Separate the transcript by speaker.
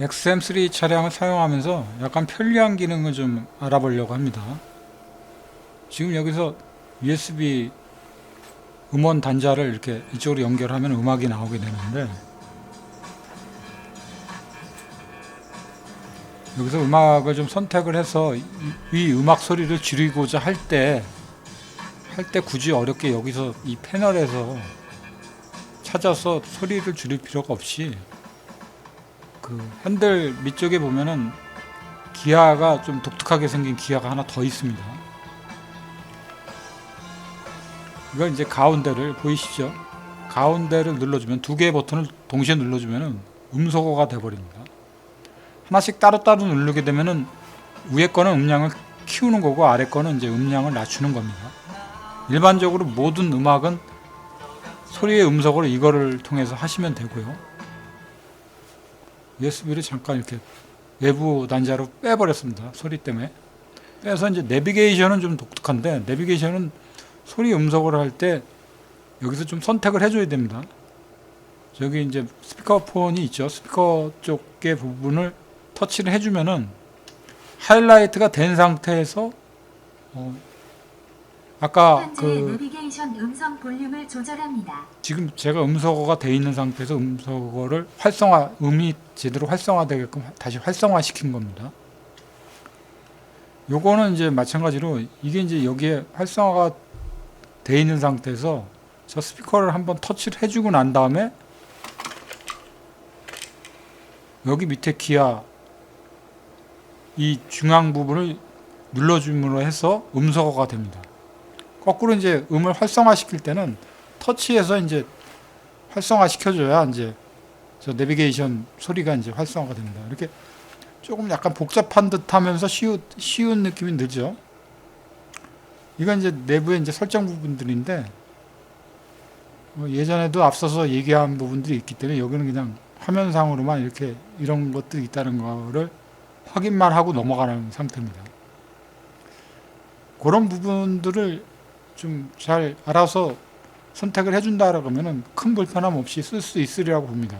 Speaker 1: XM3 차량을 사용하면서 약간 편리한 기능을 좀 알아보려고 합니다. 지금 여기서 USB 음원 단자를 이렇게 이쪽으로 연결하면 음악이 나오게 되는데 여기서 음악을 좀 선택을 해서 이, 이 음악 소리를 줄이고자 할 때 할 때 굳이 어렵게 여기서 이 패널에서 찾아서 소리를 줄일 필요가 없이 그 핸들 밑쪽에 보면은 기아가 좀 독특하게 생긴 기아가 하나 더 있습니다. 이걸 이제 가운데를 보이시죠? 가운데를 눌러주면 두 개의 버튼을 동시에 눌러주면은 음소거가 돼버립니다. 하나씩 따로따로 누르게 되면은 위에 거는 음량을 키우는 거고 아래 거는 이제 음량을 낮추는 겁니다. 일반적으로 모든 음악은 소리의 음소거를 이거를 통해서 하시면 되고요. USB를 잠깐 이렇게 외부 단자로 빼버렸습니다. 소리 때문에. 빼서 이제 내비게이션은 좀 독특한데 내비게이션은 소리 음소거를 할때 여기서 좀 선택을 해줘야 됩니다. 저기 이제 스피커폰이 있죠. 스피커 쪽의 부분을 터치를 해주면은 하이라이트가 된 상태에서 어 아까 그
Speaker 2: 내비게이션 음성 볼륨을 조절합니다.
Speaker 1: 지금 제가 음소거가 돼 있는 상태에서 음소거를 활성화 음이 제대로 활성화되게끔 다시 활성화 시킨 겁니다. 요거는 이제 마찬가지로 이게 이제 여기에 활성화가 돼 있는 상태에서 저 스피커를 한번 터치를 해주고 난 다음에 여기 밑에 기아 이 중앙 부분을 눌러줌으로 해서 음소거가 됩니다. 거꾸로 이제 음을 활성화 시킬 때는 터치해서 이제 활성화 시켜줘야 이제 저 내비게이션 소리가 이제 활성화가 됩니다. 이렇게 조금 약간 복잡한 듯 하면서 쉬운 쉬운 느낌이 들죠. 이건 이제 내부의 이제 설정 부분들인데 뭐 예전에도 앞서서 얘기한 부분들이 있기 때문에 여기는 그냥 화면상으로만 이렇게 이런 것들이 있다는 거를 확인만 하고 넘어가는 상태입니다. 그런 부분들을 좀 잘 알아서 선택을 해준다라고 하면은 큰 불편함 없이 쓸 수 있으리라고 봅니다.